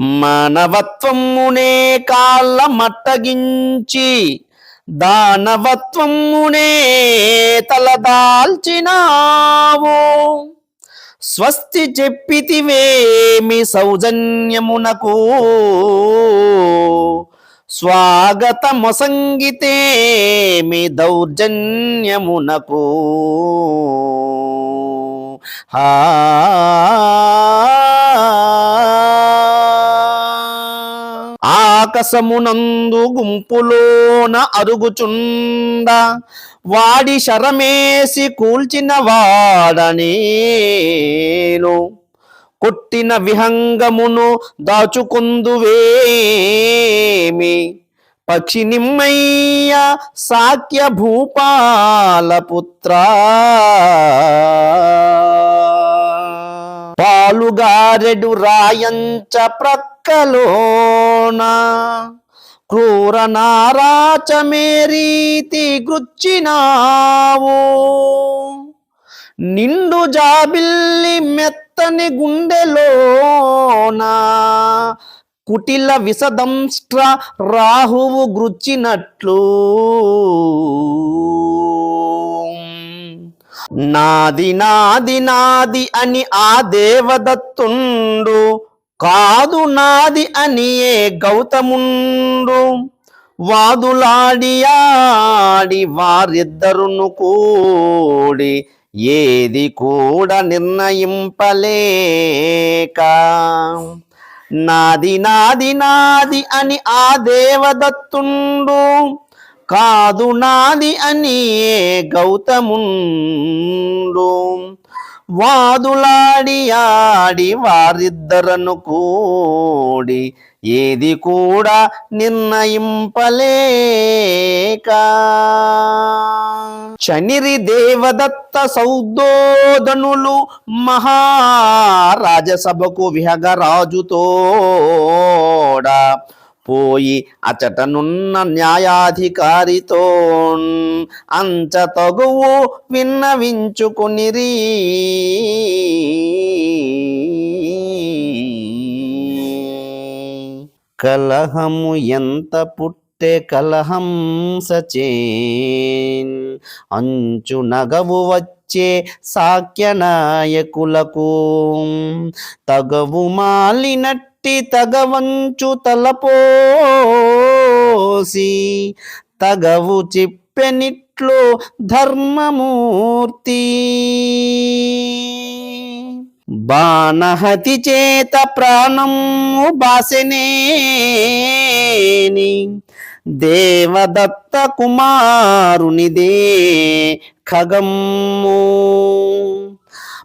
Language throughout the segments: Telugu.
మానవత్వమునే కాళ్ళ మట్టగించి దానవత్వమునే తలదాల్చినావు. స్వస్తి చెప్పితివేమి సౌజన్యమునకు? స్వాగతమొసంగితేమి దౌర్జన్యమునకు? హా ఆకాశమునందు గుంపులోన అరుగుచుండ. వాడి శరమేసి కూల్చిన వాడనేను కొట్టిన విహంగమును దాచుకుందువేమి? పక్షి నిమ్మయ్య సాక్య భూపాలపుత్ర పాలుగారెడు రాయంచ ప్రక్కలోన క్రూర నారాచమేరీతి గృచ్చినావు. నిండు జాబిల్లి మెత్తని గుండెలోన కుటిల విసదంష్ట్ర రాహువు గృచ్చినట్లు. నాది నాది నాది అని ఆ దేవదత్తుండు. కాదు నాది అని ఏ గౌతముండు. వాదులాడియాడి వారిద్దరును కూడి ఏది కూడా నిర్ణయింపలేక. నాది నాది నాది అని ఆ దేవదత్తుండు. కాదు నాది అని గౌతముండు. వాదులాడి ఆడి వారిద్దరను కూడి ఏది కూడా నిర్ణయింపలేక. శనిరి దేవదత్త సౌదోదనులు మహారాజసభకు విహగరాజుతోడా పోయి అచటనున్న న్యాయాధికారితో అంచ తగువు విన్నవించుకునిరి. కలహము ఎంత పుట్టె కలహం సచేన్ అంచు నగవు వచ్చే సాక్య నాయకులకు తగవు మాలినట్టు తగవంచు తలపోసి తగవు చెప్పెనిట్లు ధర్మమూర్తి. బాణహతి చేత ప్రాణము బాసనేని దేవదత్త కుమారునిదే ఖగమ్ము.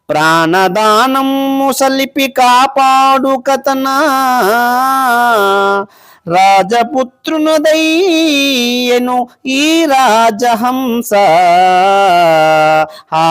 ప్రాణదానం ముసలిపి కాపాడు కథనా. రాజపుత్రునుదయ్యను ఈ రాజహంస. ఆ